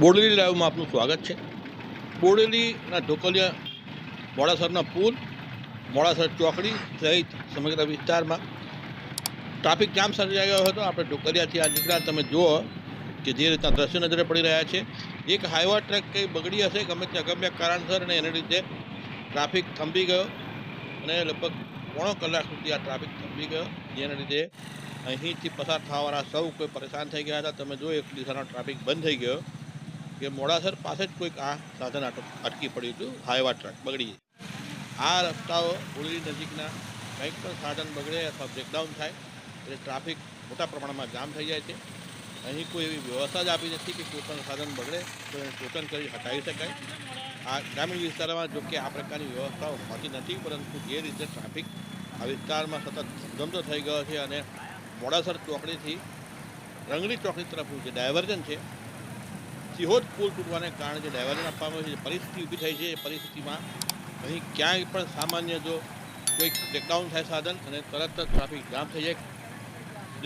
બોડેલી લાઈવમાં આપનું સ્વાગત છે. બોડેલીના ઢોકલિયા મોડાસરના પુલ, મોડાસર ચોકડી સહિત સમગ્ર વિસ્તારમાં ટ્રાફિક જામ સર્જાઈ ગયો હતો. આપણે ઢોકલિયાથી આ નીકળ્યા તમે જુઓ કે જે રીતના દ્રશ્યો નજરે પડી રહ્યા છે. એક હાઈવા ટ્રેક કંઈ બગડી હશે ગમે તે અગમ્ય કારણસર અને એને લીધે ટ્રાફિક થંભી ગયો અને લગભગ પોણો કલાક સુધી આ ટ્રાફિક થંભી ગયો. જેના લીધે અહીંથી પસાર થવાવાળા સૌ કોઈ પરેશાન થઈ ગયા હતા. તમે જો એક દિશાનો ટ્રાફિક બંધ થઈ ગયો. કે મોડાસર પાસે જ કોઈક આ સાધન અટકી પડ્યું હતું, હાઈવા ટ્રક, બગડી આ રસ્તાઓ બોડેલી નજીકના કંઈક પણ સાધન બગડે અથવા બ્રેકડાઉન થાય, એટલે ટ્રાફિક મોટા પ્રમાણમાં જામ થઈ જાય છે. અહીં કોઈ એવી વ્યવસ્થા જ આપી નથી કે કોઈ પણ સાધન બગડે, તો એને ટોકન કરી હટાવી શકાય. આ ગ્રામીણ વિસ્તારમાં જો કે આ પ્રકારની વ્યવસ્થાઓ હોતી નથી, પરંતુ જે રીતે ટ્રાફિક આ વિસ્તારમાં સતત ધમધમતો થઈ ગયો છે અને મોડાસર ચોકડીથી રંગલી ચોકડી તરફનું જે ડાયવર્ઝન છે સિહોદ પુલ તૂટવાને કારણે જે ડાયવર્ઝન આપવામાં આવે છે પરિસ્થિતિ ઊભી થઈ છે, એ પરિસ્થિતિમાં અહીં ક્યાંય પણ સામાન્ય જો કોઈક બ્રેકડાઉન થાય સાધન અને તરત જ ટ્રાફિક જામ થઈ જાય.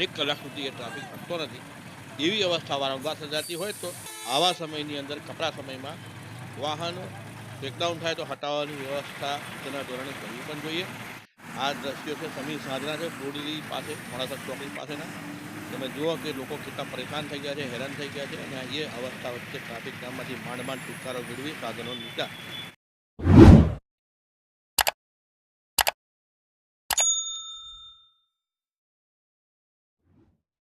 એક કલાક સુધી એ ટ્રાફિક હટતો નથી. એવી અવસ્થા વારંવાર સર્જાતી હોય તો આવા સમયની અંદર, કપરા સમયમાં વાહનો બ્રેકડાઉન થાય તો હટાવવાની વ્યવસ્થા તેના ધોરણે કરવી પણ જોઈએ. આ દ્રશ્યો છે, સમીર સાંજના છે, બોડેલી પાસે, મોડાસા ચોકડી પાસેના. તમે જુઓ કે લોકો કેટલા પરેશાન થઈ ગયા છે, હેરાન થઈ ગયા છે અને એ અવસ્થા વચ્ચે ટ્રાફિક જામમાંથી માંડ માંડ છુટકારો મેળવી સાધનો નીકળ્યા